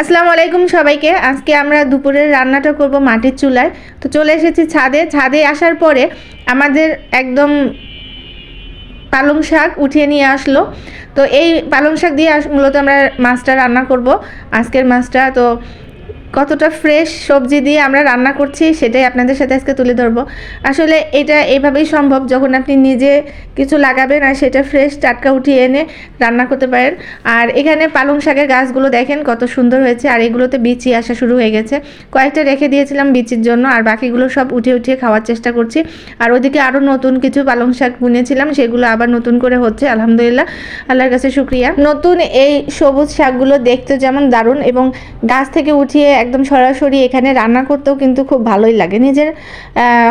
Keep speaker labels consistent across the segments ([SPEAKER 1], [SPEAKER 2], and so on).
[SPEAKER 1] আসসালামু আলাইকুম সবাইকে। আজকে আমরা দুপুরের রান্নাটা করব মাটির চুলায়। তো চলে এসেছি ছাদে। ছাদে আসার পরে আমাদের একদম পালং শাক উঠিয়ে নিয়ে আসলো। তো এই পালং শাক দিয়ে মূলত আমরা মাছটা রান্না করব। আজকের মাছটা তো কতটা ফ্রেশ সবজি দিয়ে আমরা রান্না করছি সেটাই আপনাদের সাথে আজকে তুলে ধরবো। আসলে এটা এইভাবেই সম্ভব যখন আপনি নিজে কিছু লাগাবেন আর সেটা ফ্রেশ টাটকা উঠিয়ে এনে রান্না করতে পারেন। আর এখানে পালং শাকের গাছগুলো দেখেন কত সুন্দর হয়েছে আর এগুলোতে বিচি আসা শুরু হয়ে গেছে। কয়েকটা রেখে দিয়েছিলাম বিচির জন্য আর বাকিগুলো সব উঠিয়ে উঠিয়ে খাওয়ার চেষ্টা করছি। আর ওদিকে আরও নতুন কিছু পালং শাক বুনেছিলাম, সেগুলো আবার নতুন করে হচ্ছে, আলহামদুলিল্লাহ। আল্লাহর কাছে শুক্রিয়া। নতুন এই সবুজ শাকগুলো দেখতে যেমন দারুণ এবং গাছ থেকে উঠিয়ে একদম সরাসরি এখানে রান্না করতেও কিন্তু খুব ভালোই লাগে। নিজের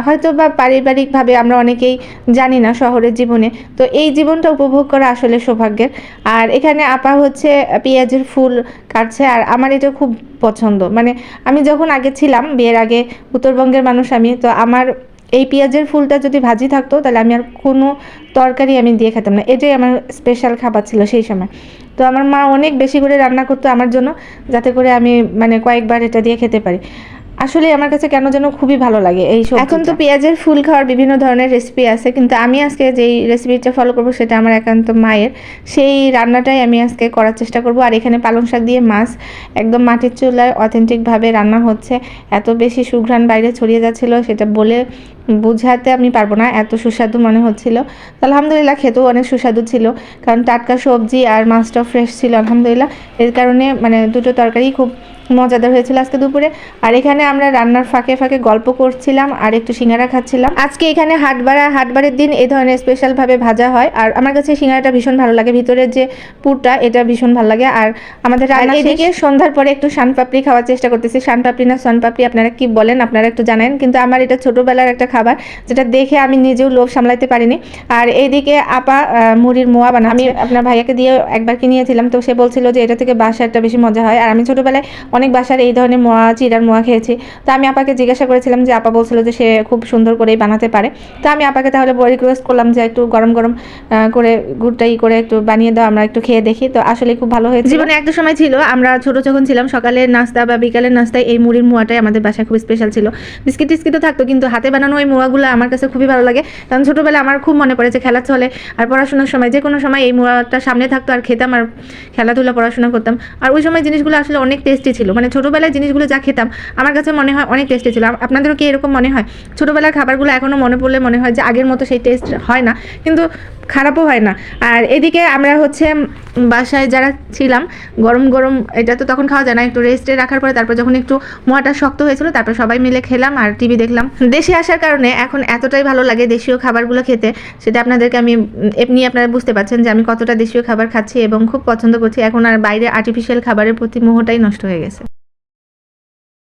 [SPEAKER 1] হয়তো বা পারিবারিকভাবে আমরা অনেকেই জানি না শহরের জীবনে। তো এই জীবনটা উপভোগ করা আসলে সৌভাগ্যের। আর এখানে আপা হচ্ছে পেঁয়াজের ফুল কাটছে আর আমার এটা খুব পছন্দ। মানে আমি যখন আগে ছিলাম, বিয়ের আগে উত্তরবঙ্গের মানুষ আমি, তো আমার এই পেঁয়াজের ফুলটা যদি ভাজি থাকতো, তাহলে আমি আর কোনো তরকারি আমি দিয়ে খেতাম না। এটাই আমার স্পেশাল খাবার ছিল সেই সময়। তো আমার মা অনেক বেশি করে রান্না করতো আমার জন্য, যাতে করে আমি মানে কয়েকবার এটা দিয়ে খেতে পারি। আসলে আমার কাছে কেন যেন খুবই ভালো লাগে এই এখন তো পেঁয়াজের ফুল খাওয়ার বিভিন্ন ধরনের রেসিপি আছে, কিন্তু আমি আজকে যেই রেসিপিটা ফলো করব সেটা আমার একান্ত মায়ের। সেই রান্নাটাই আমি আজকে করার চেষ্টা করব। আর এখানে পালং শাক দিয়ে মাছ একদম মাটির চুলায় অথেন্টিকভাবে রান্না হচ্ছে। এত বেশি সুঘ্রাণ বাইরে ছড়িয়ে যাচ্ছিল, সেটা বলে বোঝাতে আমি পারব না। এত সুস্বাদু মনে হচ্ছিল। আলহামদুলিল্লাহ খেতেও অনেক সুস্বাদু ছিল। কারণ টাটকা সবজি আর মাছটাও ফ্রেশ ছিল, আলহামদুলিল্লাহ। এর কারণে মানে দুটো তরকারি খুব মজাদার হয়েছিল আজকে দুপুরে। আর এখানে আমরা রান্নার ফাঁকে ফাঁকে গল্প করছিলাম আর একটু সিঙ্গারা খাচ্ছিলাম। আজকে এখানে হাটবাড়া হাটবারের দিন এই ধরনের স্পেশালভাবে ভাজা হয়। আর আমার কাছে সিঙ্গারাটা ভীষণ ভালো লাগে। ভিতরের যে পুরটা এটা ভীষণ ভালো লাগে। আর আমাদের রান্না এদিকে সন্ধ্যার পরে একটু শানপাপড়ি খাওয়ার চেষ্টা করতেছি। শানপাপড়ি না সনপাপড়ি আপনারা কি বলেন আপনারা একটু জানেন। কিন্তু আমার এটা ছোটোবেলার একটা খাবার যেটা দেখে আমি নিজেও লোভ সামলাতে পারিনি। আর এইদিকে আপা মুড়ির মোয়া বানা আমি আপনার ভাইয়াকে দিয়ে একবার কিনিয়েছিলাম তো সে বলছিল যে এটা থেকে বাসারটা বেশি মজা হয়। আর আমি ছোটোবেলায় অনেক বাসার এই ধরনের মোয়া, চিরার মোয়া খেয়েছি। তো আমি আপাকে জিজ্ঞাসা করেছিলাম যে, আপা বলছিল যে সে খুব সুন্দর করেই বানাতে পারে। তো আমি আপাকে তাহলে রিকোয়েস্ট করলাম যে, একটু গরম গরম করে গুড়টা ই করে একটু বানিয়ে দাও, আমরা একটু খেয়ে দেখি। তো আসলে খুব ভালো হয়েছে জীবনে একটা সময় ছিল, আমরা ছোট যখন ছিলাম সকালের নাস্তা বা বিকালের নাস্তায় এই মুড়ির মোয়াটাই আমাদের বাসায় খুব স্পেশাল ছিল। বিস্কিট টিস্কিটও থাকতো, কিন্তু হাতে বানানো ওই মোয়াগুলো আমার কাছে খুবই ভালো লাগে। কারণ ছোটোবেলায় আমার খুব মনে পড়ে যে, খেলার চলে আর পড়াশোনার সময় যে কোনো সময় এই মোয়াটা সামনে থাকতো আর খেতাম আর খেলাধুলা, পড়াশোনা করতাম। আর ওই সময় জিনিসগুলো আসলে অনেক টেস্টি ছিল। মানে ছোটোবেলায় জিনিসগুলো যা খেতাম, আমার কাছে মনে হয় অনেক টেস্টি ছিল। আপ- আপনাদেরও কি এরকম মনে হয়? ছোটোবেলার খাবারগুলো এখনও মনে পড়লে মনে হয় যে আগের মতো সেই টেস্ট হয় না। কিন্তু খারাপও হয় না। আর এদিকে আমরা হচ্ছে বাসায় যারা ছিলাম, গরম গরম এটা তো তখন খাওয়া যায় না, একটু রেস্টে রাখার পরে তারপর যখন একটু মোয়াটা শক্ত হয়েছিল, তারপর সবাই মিলে খেলাম আর টিভি দেখলাম। দেশে আসার কারণে এখন এতটাই ভালো লাগে দেশীয় খাবারগুলো খেতে, সেটা আপনাদেরকে আমি এমনি আপনারা বুঝতে পারছেন যে আমি কতটা দেশীয় খাবার খাচ্ছি এবং খুব পছন্দ করছি। এখন আর বাইরে আর্টিফিশিয়াল খাবারের প্রতি মোহটাই নষ্ট হয়ে গেছে।